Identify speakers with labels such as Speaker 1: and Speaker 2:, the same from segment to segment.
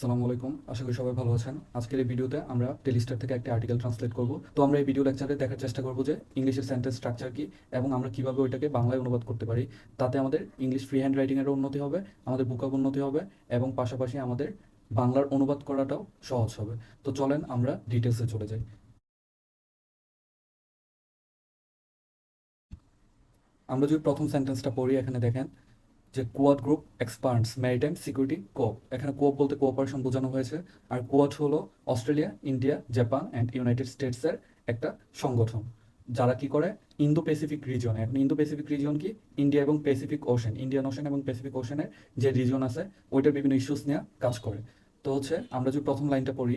Speaker 1: সালামু আলাইকুম, আশা করি সবাই ভালো আছেন। আজকের এই ভিডিওতে আমরা টেলিস্টার থেকে একটা আর্টিকেল ট্রান্সলেট করব। তো আমরা এই ভিডিও লেকচারে দেখার চেষ্টা করব যে ইংলিশের সেন্টেন্স স্ট্রাকচার কি এবং আমরা কীভাবে ওইটাকে বাংলায় অনুবাদ করতে পারি। তাতে আমাদের ইংলিশ ফ্রি হ্যান্ড রাইটিংয়েরও উন্নতি হবে, আমাদের বুকআপ উন্নতি হবে এবং পাশাপাশি আমাদের বাংলার অনুবাদ করাটাও সহজ হবে। তো চলেন আমরা ডিটেলসে চলে যাই। আমরা যদি প্রথম সেন্টেন্সটা পড়ি, এখানে দেখেন যে quad group expands, maritime security coop. এখানে কোপ বলতে কোঅপারেশন বোঝানো হয়েছে। আর কোয়াড হলো Australia, India, Japan and United স্টেটসের একটা সংগঠন। যারা কি করে? ইন্দো প্যাসিফিক রিজন এখন ইন্দো প্যাসিফিক রিজন কি? ইন্ডিয়া এবং প্যাসিফিক ওশেন। ইন্ডিয়ান ওশেন এবং প্যাসিফিক ওশেনের যে রিজন আছে, ওইটার বিভিন্ন ইস্যুস নিয়ে কাজ করে। তো হচ্ছে, আমরা যদি প্রথম লাইনটা পড়ি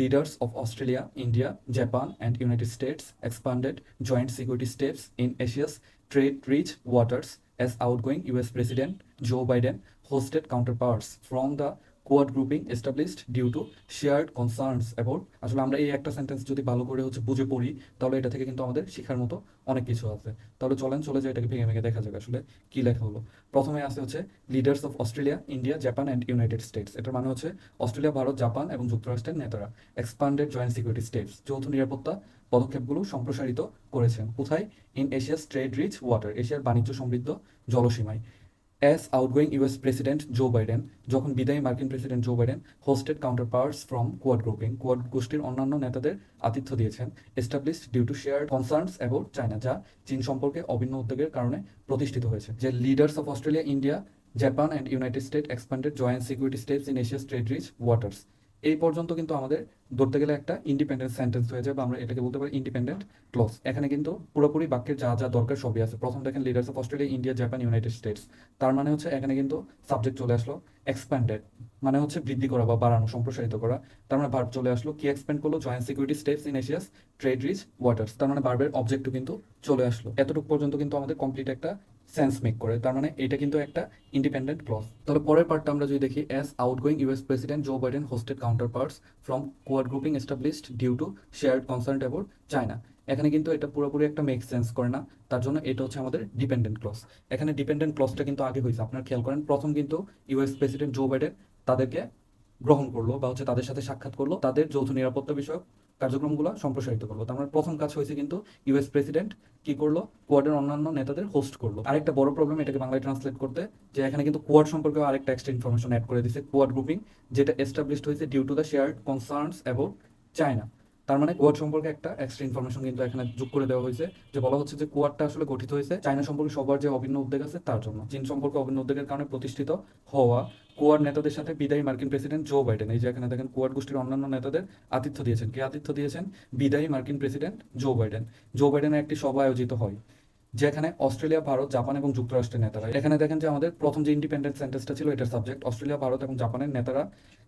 Speaker 1: leaders of Australia India Japan and United States expanded joint security steps in Asia's trade rich waters as outgoing US President Joe Biden hosted counterparts from the Quad grouping established due to shared concerns about, আসলে আমরা এই একটা sentence যদি ভালো করে হচ্ছে বুঝে পড়ি, তাহলে এটা থেকে কিন্তু আমাদের শেখার মতো অনেক কিছু আছে। তাহলে চলেন, চলে যাই, এটাকে ভেঙে ভেঙে দেখা যাক আসলে কি লেখা হলো। প্রথমে আছে হচ্ছে leaders of Australia India Japan and United States এটার মানে হচ্ছে অস্ট্রেলিয়া, ভারত, জাপান এবং যুক্তরাষ্ট্রের নেতারা। এক্সপান্ডেড জয়েন্ট সিকিউরিটি স্টেটস যৌথ নিরাপত্তা পদক্ষেপগুলো সম্প্রসারিত করেছেন। কোথায়? In Asia's trade rich water এশিয়ার বাণিজ্য সমৃদ্ধ জলসীমায়। As outgoing US president Joe Biden যখন বিদায়ী মার্কিন প্রেসিডেন্ট Joe Biden hosted counterparts from quad grouping quad গোষ্ঠীর অন্যান্য নেতাদের আতিথ্য দিয়েছেন established due to share concerns about China যা চীন সম্পর্কে অভিন্ন উদ্যোগের কারণে প্রতিষ্ঠিত হয়েছে। যে leaders of Australia India Japan and United State expanded joint security states in Asia's trade rich waters এই পর্যন্ত কিন্তু আমাদের ধরতে গেলে একটা ইন্ডিপেন্ডেন্ট সেন্টেন্স হয়ে যায় বা আমরা এটাকে বলতে পারি ইন্ডিপেন্ডেন্ট ক্লজ এখানে কিন্তু পুরোপুরি বাক্যের যা যা দরকার সবই আছে। প্রথম দেখেন leaders of Australia India Japan United States তার মানে হচ্ছে এখানে কিন্তু সাবজেক্ট চলে আসলো এক্সপ্যান্ডেড মানে হচ্ছে বৃদ্ধি করা বা বাড়ানো, সম্প্রসারিত করা। তার মানে ভার্ব চলে আসলো কি এক্সপ্যান্ড করল? Joint security steps in Asia's trade rich waters তার মানে ভার্বের অবজেক্টও কিন্তু চলে আসলো। এতটুকু পর্যন্ত কিন্তু আমাদের কমপ্লিট একটা সেন্স মেক করে। তার মানে এটা কিন্তু একটা ইন্ডিপেন্ডেন্ট ক্লজ তাহলে পরের পার্টটা আমরা যদি দেখি as outgoing US president Joe Biden hosted counterparts from quad grouping established due to shared concern about China এখানে কিন্তু এটা পুরোপুরি একটা মেক সেন্স করে না। তার জন্য এটা হচ্ছে আমাদের ডিপেন্ডেন্ট ক্লস এখানে ডিপেন্ডেন্ট ক্লজটা কিন্তু আগে হয়েছে। আপনার খেয়াল করেন, প্রথম কিন্তু ইউএস প্রেসিডেন্ট জো বাইডেন তাদেরকে গ্রহণ করল বা হচ্ছে তাদের সাথে সাক্ষাৎ করল। তাদের যৌথ নিরাপত্তা বিষয়ক কার্যক্রমগুলো সম্প্রসারিত করল তার মানে প্রথম কাজ হয়েছে কিন্তু ইউএস প্রেসিডেন্ট কি করল? কোয়াডের অন্যান্য নেতাদের হোস্ট করল। আরেকটা বড় প্রবলেম এটাকে বাংলায় ট্রান্সলেট করতে, যে এখানে কিন্তু কোয়াড সম্পর্কে আরেকটা এক্সট্রা ইনফরমেশন অ্যাড করে দিছে কোয়াড গ্রুপিং যেটা এস্টাবলিশড হয়েছে due to the shared concerns about China তার মানে কোয়াড সম্পর্কে একটা এক্সট্রা ইনফরমেশন কিন্তু এখানে যোগ করে দেওয়া হয়েছে, যে বলা হচ্ছে যে কোয়াডটা আসলে গঠিত হয়েছে চায়না সম্পর্কে সবার যে অভিন্ন উদ্বেগ আছে তার জন্য। চীন সম্পর্কে অভিন্ন উদ্বেগের কারণে প্রতিষ্ঠিত হওয়া কোয়াড নেতাদের সাথে বিদায়ী মার্কিন প্রেসিডেন্ট জো বাইডেন। এই যে এখানে দেখেন, কোয়াড গোষ্ঠীর অন্যান্য নেতাদের আতিথ্য দিয়েছেন। কে আতিথ্য দিয়েছেন? বিদায়ী মার্কিন প্রেসিডেন্ট জো বাইডেন। জো বাইডেনের একটি সভা আয়োজিত হয়। যেখানে অস্ট্রেলিয়া, ভারত, জাপান এবং যুক্তরাষ্ট্রের নেতারা। এখানে দেখেন যে আমাদের প্রথম যে ইন্ডিপেন্ডেন্ট সেন্টেন্সটা ছিল, এটার সাবজেক্ট অস্ট্রেলিয়া, ভারত এবং জাপানের নেতারা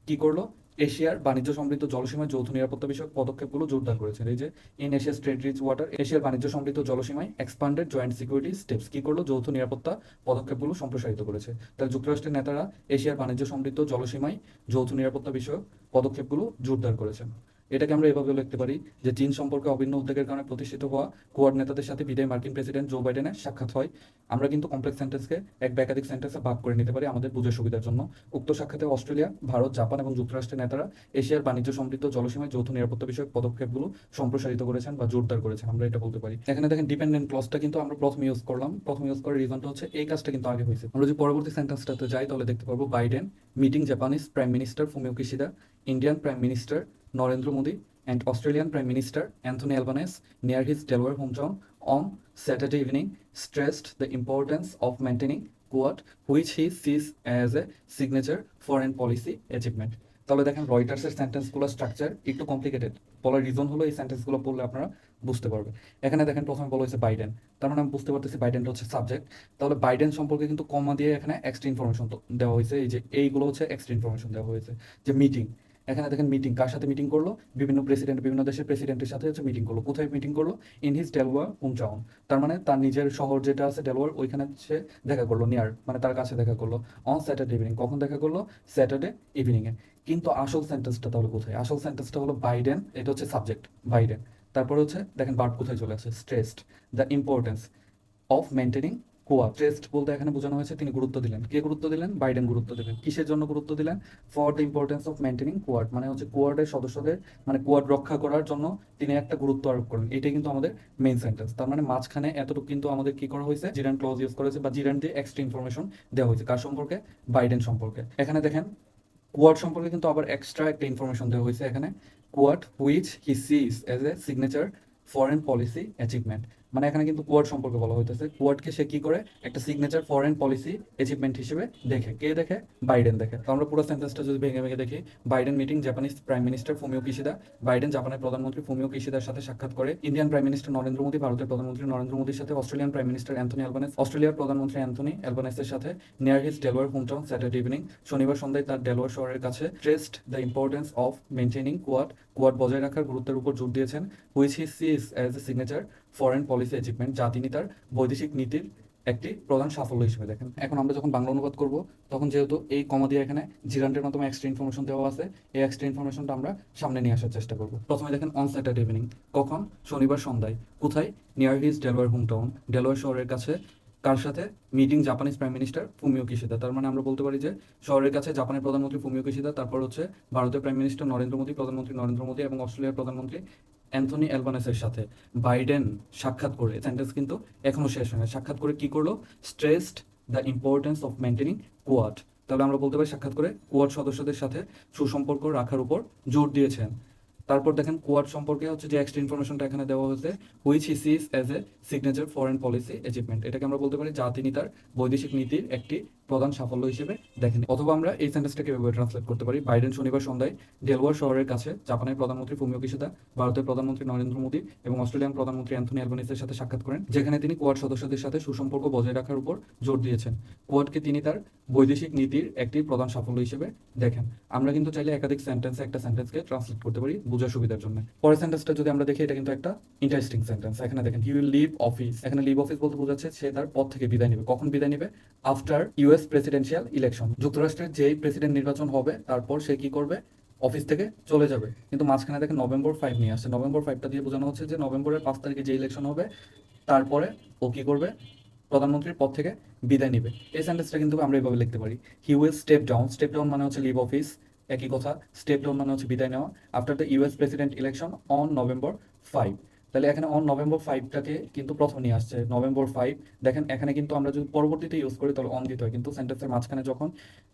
Speaker 1: কি করল? এশিয়ার বাণিজ্য সমৃদ্ধ জলসীমায় যৌথ নিরাপত্তা বিষয়ক পদক্ষেপগুলো জোরদার করেছে এই যে in Asia's strait rich water এশিয়ার বাণিজ্য সমৃদ্ধ জলসীমায় এক্সপান্ডেড জয়েন্ট সিকিউরিটি স্টেপস কি করল? যৌথ নিরাপত্তা পদক্ষেপগুলো সম্প্রসারিত করেছে। তাহলে যুক্তরাষ্ট্রের নেতারা এশিয়ার বাণিজ্য সমৃদ্ধ জলসীমায় যৌথ নিরাপত্তা বিষয়ক পদক্ষেপগুলো জোরদার করেছেন। এটাকে আমরা এভাবে লিখতে পারি যে চীন সম্পর্কে অভিন্ন উদ্যোগের কারণে প্রতিষ্ঠিত হওয়া কোয়াড নেতাদের সাথে বিদায় মার্কিন প্রেসিডেন্ট জো বাইডেনের সাক্ষাৎ হয়। আমরা কিন্তু কমপ্লেক্স সেন্টেন্সকে এক বা একাধিক সেন্টেন্সে ভাগ করে নিতে পারি আমাদের বুঝার সুবিধার জন্য। উক্ত সাক্ষাতে অস্ট্রেলিয়া, ভারত, জাপান এবং যুক্তরাষ্ট্রের নেতারা এশিয়ার বাণিজ্য সমৃদ্ধ জলসীমায় যৌথ নিরাপত্তা বিষয়ক পদক্ষেপগুলো সম্প্রসারিত করেছেন বা জোরদার করেছেন, আমরা এটা বলতে পারি। এখানে দেখেন ডিপেন্ডেন্ট ক্লসটা কিন্তু আমরা প্রথম ইউজ করলাম। প্রথম ইউজ করার রিজনটা হচ্ছে এই কাজটা কিন্তু আগে হয়েছে। আমরা যদি পরবর্তী সেন্টেন্সটাতে যাই তাহলে দেখতে পারব Biden, meeting Japanese prime minister Fumio Kishida, Indian prime minister Narendra Modi and Australian Prime Minister Anthony Albanese near his Delaware hometown on Saturday evening stressed the importance of maintaining Quad, which he sees as a signature foreign policy achievement. তাহলে দেখেন রয়টার্সের সেন্টেন্সগুলো structure একটু complicated বলার reason হলো এই সেন্টেন্সগুলো পড়লে আপনারা বুঝতে পারবে এখানে দেখেন প্রথমে বলা হয়েছে বাইডেন তার মানে আমি বুঝতে পারতেছি বাইডেনটা হচ্ছে সাবজেক্ট তাহলে বাইডেন সম্পর্কে কিন্তু কমা দিয়ে এখানে এক্সট্রা ইনফরমেশন দেওয়া হয়েছে। এই যে এইগুলো হচ্ছে এক্সট্রা ইনফরমেশন দেওয়া হয়েছে। যে মিটিং এখানে দেখেন মিটিং কার সাথে মিটিং করল? বিভিন্ন প্রেসিডেন্ট বিভিন্ন দেশের প্রেসিডেন্টের সাথে হচ্ছে মিটিং করল। কোথায় মিটিং করল? ইন হিজ ডেলওয়ার হোমটাউন তার মানে তার নিজের শহর যেটা আছে ডেলওয়ার ওইখানে সে দেখা করল নিয়ার মানে তার কাছে দেখা করল। অন স্যাটারডে ইভিনিং কখন দেখা করল? স্যাটারডে ইভিনিংয়ে কিন্তু আসল সেন্টেন্সটা তাহলে কোথায়? আসল সেন্টেন্সটা হলো বাইডেন এটা হচ্ছে সাবজেক্ট বাইডেন তারপরে হচ্ছে, দেখেন বার্ড কোথায় চলে আসে? Stressed the importance of maintaining quad stressed বলতে এখানে বোঝানো হয়েছে, তিনি গুরুত্ব দিলেন। কে গুরুত্ব দিলেন? বাইডেন গুরুত্ব দিলেন। কিসের জন্য গুরুত্ব দিলেন? For the importance of maintaining quad মানে হচ্ছে কোয়াডের সদস্যদের মানে কোয়াড রক্ষা করার জন্য তিনি একটা গুরুত্ব আরোপ করেন। এটাই কিন্তু আমাদের মেইন সেন্টেন্স তার মানে মাঝখানে এতটুকু কিন্তু আমাদের কি করা হয়েছে? জিরান ক্লজ ইউজ করেছে বা জিরান দিয়ে এক্সট্রা ইনফরমেশন দেওয়া হয়েছে। কার সম্পর্কে? বাইডেন সম্পর্কে। এখানে দেখেন কোয়াড সম্পর্কে কিন্তু আবার এক্সট্রা একটা ইনফরমেশন দেওয়া হয়েছে এখানে। Quad which he sees as a signature foreign policy achievement মানে এখানে কিন্তু কোয়াড সম্পর্কে বলা হইতেছে। কোয়াডকে সে কি করে? একটা সিগনেচার ফরেন পলিসি অ্যাচিভমেন্ট হিসেবে দেখে। কে দেখে? বাইডেন দেখে। তো আমরা পুরো সেন্টেন্সটা যদি ভেঙে ভেঙে দেখি Biden meeting Japanese prime minister Fumio Kishida Biden জাপানের প্রধানমন্ত্রী ফুমিও কিশিদার সাথে সাক্ষাৎ করে Indian prime minister Narendra Modi ভারতের প্রধানমন্ত্রী নরেন্দ্র মোদীর সাথে Australian prime minister Anthony Albanese অস্ট্রেলিয়ার প্রধানমন্ত্রী অ্যান্থনি অ্যালবানেসের সাথে near his Delaware hometown Saturday evening শনিবার সন্ধ্যায় তার ডেলোয়ার শহরের কাছে stressed the importance of maintaining quad quad বজায় রাখার গুরুত্বের উপর জোর দিয়েছেন which he sees as a signature foreign policy achievement যা তিনি তার বৈদেশিক নীতির একটি প্রধান সাফল্য হিসেবে দেখেন। এখন আমরা যখন বাংলা অনুবাদ করব, তখন যেহেতু এই কমা এখানে জিরান্টের মাধ্যমে এক্সট্রা ইনফরমেশন দেওয়া আছে, এই এক্সট্রা ইনফরমেশনটা আমরা সামনে নিয়ে আসার চেষ্টা করব। প্রথমে দেখেন অন স্যাটারডে ইভিনিং কখন? শনিবার সন্ধ্যায়। কোথায়? Near his Delaware hometown Delaware শহরের কাছে কার সাথে? Meeting Japanese prime minister Fumio Kishida তার মানে আমরা বলতে পারি যে, শহরের কাছে জাপানের প্রধানমন্ত্রী ফুমিও কিশিদা তারপর হচ্ছে ভারতের প্রাইম মিনিস্টার নরেন্দ্র মোদী, প্রধানমন্ত্রী নরেন্দ্র মোদী এবং অস্ট্রেলিয়ার প্রধানমন্ত্রী অ্যান্থনি অ্যালবানেসের সাথে। বাইডেন সাক্ষাৎ করে সেন্টেন্স কিন্তু এখনও শেষ হয় না সাক্ষাৎ করে কি করল? Stressed the importance of maintaining quad তাহলে আমরা বলতে পারি সাক্ষাৎ করে কোয়াড সদস্যদের সাথে সুসম্পর্ক রাখার উপর জোর দিয়েছেন। তারপর দেখেন কোয়াড সম্পর্কে হচ্ছে যে এক্সট্রা ইনফরমেশনটা এখানে দেওয়া হয়েছে which he sees as a signature foreign policy achievement এটাকে আমরা বলতে পারি যা তিনি তার বৈদেশিক নীতির একটি প্রধান সাফল্য হিসেবে দেখেন। অথবা আমরা এই সেন্টেন্সটাকে এভাবে ট্রান্সলেট করতে পারি। বাইডেন শনিবার সন্ধ্যায় ডেলওয়ার শহরের কাছে জাপানের প্রধানমন্ত্রী ফুমিও কিশিদা, ভারতের প্রধানমন্ত্রী নরেন্দ্র মোদী এবং অস্ট্রেলিয়ান প্রধানমন্ত্রী অ্যান্থনি অ্যালবানিসের সাথে সাক্ষাৎ করেন, যেখানে তিনি কোয়াড সদস্যদের সাথে সুসম্পর্ক বজায় রাখার উপর জোর দিয়েছেন। কোয়াডকে তিনি তার বৈদেশিক নীতির একটি প্রধান সাফল্য হিসেবে দেখেন। আমরা কিন্তু চাইলে একাধিক সেন্টেন্সে একটা সেন্টেন্সকে ট্রান্সলেট করতে পারি। বোঝার সুবিধার জন্য। পরের সেন্টেন্সটা যদি আমরা দেখি, এটা কিন্তু একটা ইন্টারেস্টিং সেন্টেন্স এখানে দেখেন হি উইল লিভ অফিস এখানে লিভ অফিস বলতে বোঝাচ্ছে সে তার পদ থেকে বিদায় নেবে। কখন বিদায় নেবে? আফটার ইউএস প্রেসিডেন্সিয়াল ইলেকশন যুক্তরাষ্ট্রের যেই প্রেসিডেন্ট নির্বাচন হবে, তারপর সে কি করবে? অফিস থেকে চলে যাবে। কিন্তু মাঝখানে দেখেন নভেম্বর ফাইভ নিয়ে আসছে। নভেম্বর ফাইভটা দিয়ে বোঝানো হচ্ছে যে নভেম্বরের পাঁচ তারিখে যে ইলেকশন হবে, তারপরে ও কি করবে? প্রধানমন্ত্রীর পদ থেকে বিদায় নেবে। এই সেন্টেন্সটা কিন্তু আমরা এইভাবে লিখতে পারি। He will step down step down মানে হচ্ছে লিভ অফিস একই কথা, স্টেপ ডাউন মানে হচ্ছে বিদায় নেওয়া। After the US president election on November five তাহলে এখানে অন নভেম্বর ফাইভটাকে কিন্তু প্রথম নিয়ে আসছে। নভেম্বর ফাইভ দেখেন এখানে কিন্তু আমরা যদি পরবর্তীতে ইউজ করি, তাহলে অন দিতে হয়। কিন্তু সেন্টেন্সের মাঝখানে যখন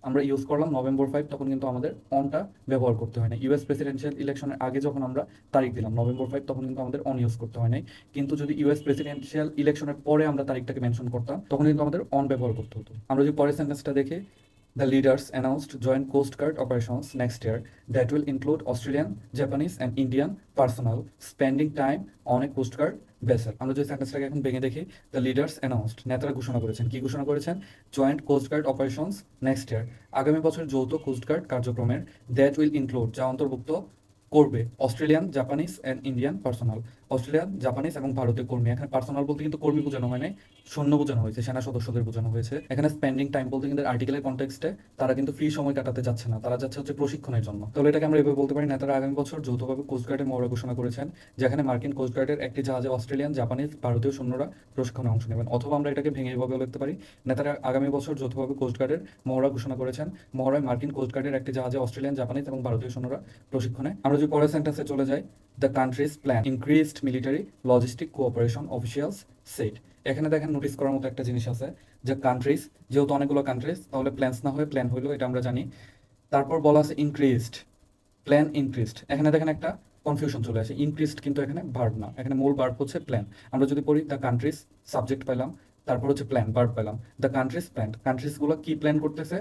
Speaker 1: আমরা ইউজ করলাম নভেম্বর ফাইভ তখন কিন্তু আমাদের অনটা ব্যবহার করতে হয় না। ইউএস প্রেসিডেন্সিয়াল ইলেকশনের আগে যখন আমরা তারিখ দিলাম নভেম্বর ফাইভ তখন কিন্তু আমাদের অন ইউজ করতে হয় নাই। কিন্তু যদি ইউএস প্রেসিডেন্সিয়াল ইলেকশনের পরে আমরা তারিখটাকে মেনশন করতাম, তখন কিন্তু আমাদের অন ব্যবহার করতে হতো। আমরা যদি পরের সেন্টেন্সটা দেখি The leaders announced joint Coast Guard operations next year that will include Australian, Japanese, and Indian personnel spending time on a Coast Guard vessel. আমরা যদি সেন্টেন্সটাকে এখন ভেঙে দেখি দ্য লিডার্স অ্যানাউন্সড নেতারা ঘোষণা করেছেন। কি ঘোষণা করেছেন? Joint coast guard operations next year আগামী বছর যৌথ কোস্ট গার্ড কার্যক্রমের দ্যাট উইল ইনক্লুড যা অন্তর্ভুক্ত করবে Australian Japanese and Indian personal Australian Japanese এবং ভারতীয় কর্মী। এখানে পার্সোনাল বলতে কিন্তু কর্মী বোঝানো হয় নাই, সৈন্য বোঝানো হয়েছে, সেনা সদস্যদের বোঝানো হয়েছে। এখানে স্পেন্ডিং টাইম বলতে কিন্তু আর্টিকেলের কনটেক্সটে তারা কিন্তু ফ্রি সময় কাটাতে যাচ্ছে না, তারা যাচ্ছে হচ্ছে প্রশিক্ষণের জন্য। তাহলে এটাকে আমরা এভাবে বলতে পারি নেতারা আগামী বছর যৌথভাবে কোস্টগার্ডের মহড়া ঘোষণা করেছেন, যেখানে মার্কিন কোস্টগার্ডের একটি জাহাজে অস্ট্রেলিয়ান, জাপানিজ, ভারতীয় সৈন্যরা প্রশিক্ষণে অংশ নেবেন। অথবা আমরা এটাকে ভেঙে এভাবে লিখতে পারি, নেতারা আগামী বছর যৌথভাবে কোস্টগার্ডের মহড়া ঘোষণা করেছেন, মহড়ায় মার্কিন কোস্টগার্ডের একটি জাহাজে অস্ট্রেলিয়ান, জাপানিজ এবং ভারতীয় সৈন্যরা প্রশিক্ষণে। আমরা যদি পরের সেন্টেন্সে চলে যাই the countries plan increased military logistic cooperation officials set এখানে দেখেন নোটিস করার মতো একটা জিনিস আছে যে কান্ট্রিজ যেহেতু অনেকগুলো কান্ট্রিজ তাহলে প্ল্যান্স না হয়ে প্ল্যান হইল, এটা আমরা জানি। তারপর বলা আছে ইনক্রিজড প্ল্যান ইনক্রিজড এখানে দেখেন একটা কনফিউশন চলে আসে। ইনক্রিজড কিন্তু এখানে ভার্ব না। এখানে মূল ভার্ব হচ্ছে প্ল্যান আমরা যদি পড়ি দ্য কান্ট্রিজ সাবজেক্ট পেলাম, তারপর হচ্ছে প্ল্যান ভার্ব পেলাম। দ্য কান্ট্রিজ প্ল্যান কান্ট্রিজগুলো কি প্ল্যান করতেছে?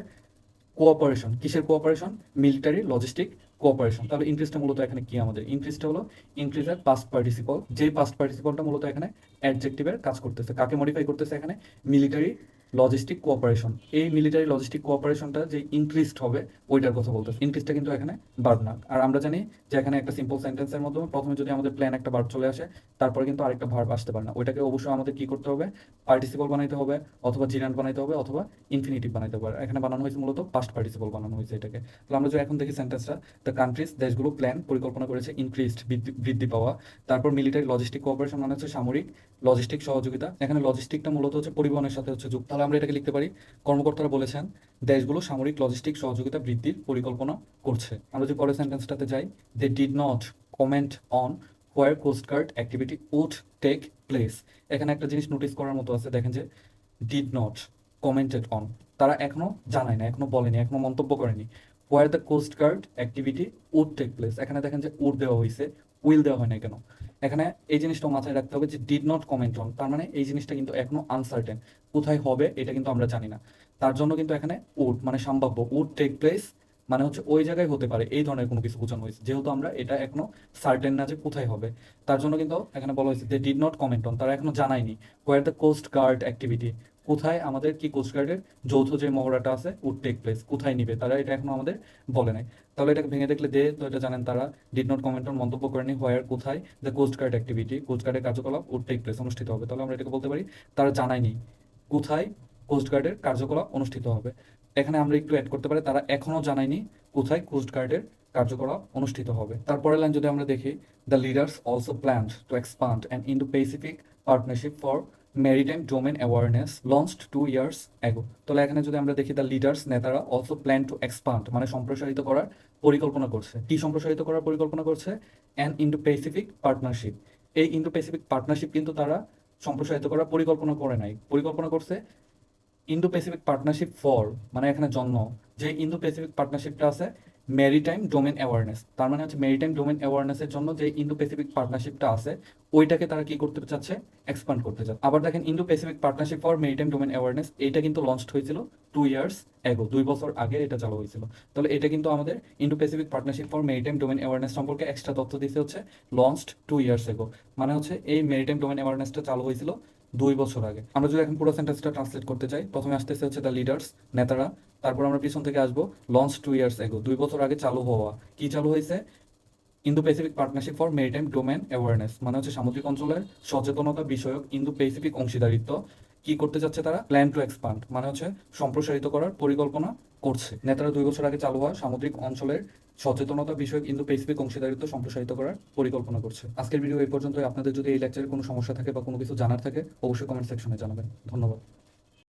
Speaker 1: কোঅপারেশন কিসের কোঅপারেশন মিলিটারি লজিস্টিক কোঅপারেশন তাহলে ইন্ট্রেস্টটা মূলত এখানে কি আমাদের? ইন্ট্রেস্টটা হলো ইনক্রিজের পাস্ট পার্টিসিপল যে পাস্ট পার্টিসিপলটা মূলত এখানে অ্যাডজেক্টিভের কাজ করতেছে। কাকে মডিফাই করতেছে এখানে? মিলিটারি লজিস্টিক কোঅপারেশন এই মিলিটারি লজিস্টিক কোঅপারেশনটা যে ইনক্রিজড হবে, ওইটার কথা বলতেছে। ইনক্রিজটা কিন্তু এখানে বার্ব না। আর আমরা জানি যে এখানে একটা সিম্পল সেন্টেন্সের মাধ্যমে প্রথমে যদি আমাদের প্ল্যান একটা ভার্ব চলে আসে, তারপরে কিন্তু আরেকটা ভার্ব আসতে পারে না। ওইটাকে অবশ্যই আমাদের কি করতে হবে? পার্টিসিপল বানাইতে হবে, অথবা জিরান্ট বানাইতে হবে, অথবা ইনফিনিটিভ বানাইতে হবে। এখানে বানানো হয়েছে মূলত পাস্ট পার্টিসিপল বানানো হয়েছে এটাকে। তাহলে আমরা যদি এখন দেখি সেন্টেন্সটা দ্য কান্ট্রিজ দেশগুলো প্ল্যান পরিকল্পনা করেছে ইনক্রিজড বৃদ্ধি পাওয়া। তারপর মিলিটারি লজিস্টিক কোঅপারেশন মানে হচ্ছে সামরিক লজিস্টিক সহযোগিতা। এখানে লজিস্টিকটা মূলত হচ্ছে পরিবহনের সাথে হচ্ছে যুক্ত। তাহলে আমরা এটাকে লিখতে পারি। কর্মকর্তারা বলেছেন, দেশগুলো সামরিক লজিস্টিক সহযোগিতা বৃদ্ধির পরিকল্পনা করছে। আমরা যদি পরের সেন্টেন্সটাতে যাই they did not comment on where coastguard activity would take place এখানে একটা জিনিস নোটিস করার মতো আছে, দেখেন যে ডিড নট কমেন্টেড অন তারা এখনও জানায় না এখনও বলেনি, এখনও মন্তব্য করেনি। Where the coast guard activity would take place এখানে দেখেন যে উড দেওয়া হয়েছে উইল দেওয়া হয় না কেন? এখানে এই জিনিসটা মাথায় রাখতে হবে যে ডিড নট কমেন্ট অন তার মানে এই জিনিসটা কিন্তু এখনও আনসার্টেন কোথায় হবে এটা কিন্তু আমরা জানি না। তার জন্য কিন্তু এখানে উড মানে সম্ভাব্য উড টেক প্লেস মানে হচ্ছে ওই জায়গায় হতে পারে, এই ধরনের কোনো কিছু বোঝানো হয়েছে। যেহেতু আমরা এটা এখনও সার্টেন না যে কোথায় হবে। তার জন্য কিন্তু এখানে বলা হয়েছে they did not comment on তারা এখনও জানায়নি। Where the coast guard activity কোথায় আমাদের কি কোস্ট গার্ডের যৌথ যে মহড়াটা আছে উড টেক প্লেস কোথায় নিবে? তারা এটা এখনও আমাদের বলে নাই। তাহলে এটাকে ভেঙে দেখলে দে তো এটা জানেন তারা ডিড নট কমেন্ট মন্তব্য করেনি হোয়ার কোথায় the coast guard activity coast গার্ডের কার্যকলাপ উড টেক প্লেস অনুষ্ঠিত হবে। তাহলে আমরা এটাকে বলতে পারি, তারা জানায়নি কোথায় কোস্ট গার্ডের কার্যকলাপ অনুষ্ঠিত হবে। এখানে আমরা একটু অ্যাড করতে পারি, তারা এখনও জানায়নি কোথায় কোস্ট গার্ডের কার্যকলাপ অনুষ্ঠিত হবে। তারপরের লাইন যদি আমরা দেখি the leaders also planned to expand and Indo Pacific partnership for maritime domain awareness launched two years ago তাহলে এখানে যদি আমরা দেখি দ্য লিডার্স নেতারা অলসো প্ল্যান টু এক্সপান্ড মানে সম্প্রসারিত করার পরিকল্পনা করছে। কি সম্প্রসারিত করার পরিকল্পনা করছে? অ্যান্ড ইন্ডো প্যাসিফিক পার্টনারশিপ এই ইন্ডো প্যাসিফিক পার্টনারশিপ কিন্তু তারা সম্প্রসারিত করার পরিকল্পনা করে নাই। পরিকল্পনা করছে ইন্দো প্যাসিফিক পার্টনারশিপ ফর মানে এখানে জন্ম। যে ইন্দো প্যাসিফিক পার্টনারশিপটা আছে মেরিটাইম ডোমেন অ্যাওয়ারনেস তার মানে হচ্ছে মেরিটাইম ডোমেন অ্যাওয়ারনেসের জন্য যে ইন্দো প্যাসিফিক পার্টনারশিপটা আছে, ওইটাকে তারা কি করতে চাচ্ছে? এক্সপান্ড করতে চাচ্ছে। আবার দেখেন Indo Pacific partnership for maritime domain awareness এটা কিন্তু লঞ্চ হয়েছিল টু ইয়ার্স এগো দুই বছর আগে এটা চালু হয়েছিল। তাহলে এটা কিন্তু আমাদের Indo Pacific partnership for maritime domain awareness সম্পর্কে এক্সট্রা তথ্য দিতে হচ্ছে লঞ্চড টু ইয়ার্স এগো মানে হচ্ছে এই মেরিটাইম ডোমেন অ্যাওয়ারনেসটা চালু হয়েছিল দুই বছর আগে। আমরা যদি এখন পুরো সেন্টেন্সটা ট্রান্সলেট করতে চাই, প্রথমে আসতেছে হচ্ছে দ্য লিডার্স নেতারা, তারপর আমরা পিছন থেকে আসব লঞ্চ টু ইয়ার্স এগো দুই বছর আগে চালু হওয়া। কি চালু হয়েছে? Indo Pacific partnership for maritime domain awareness মানে হচ্ছে সামুদ্রিক অঞ্চলের সচেতনতা বিষয়ক ইন্দো প্যাসিফিক অংশীদারিত্ব। কি করতে যাচ্ছে তারা? প্ল্যান টু এক্সপান্ড মানে হচ্ছে সম্প্রসারিত করার পরিকল্পনা করছে। নেতারা দুই বছর আগে চালু হওয়া সামুদ্রিক অঞ্চলের সচেতনতা বিষয়ক ইন্দো প্যাসিফিক অংশীদারিত্ব সম্প্রসারিত করার পরিকল্পনা করছে। আজকের ভিডিও এই পর্যন্ত আপনাদের যদি এই লেকচারে কোনো সমস্যা থাকে বা কোনো কিছু জানার থাকে, অবশ্যই কমেন্ট সেকশনে জানাবেন। ধন্যবাদ।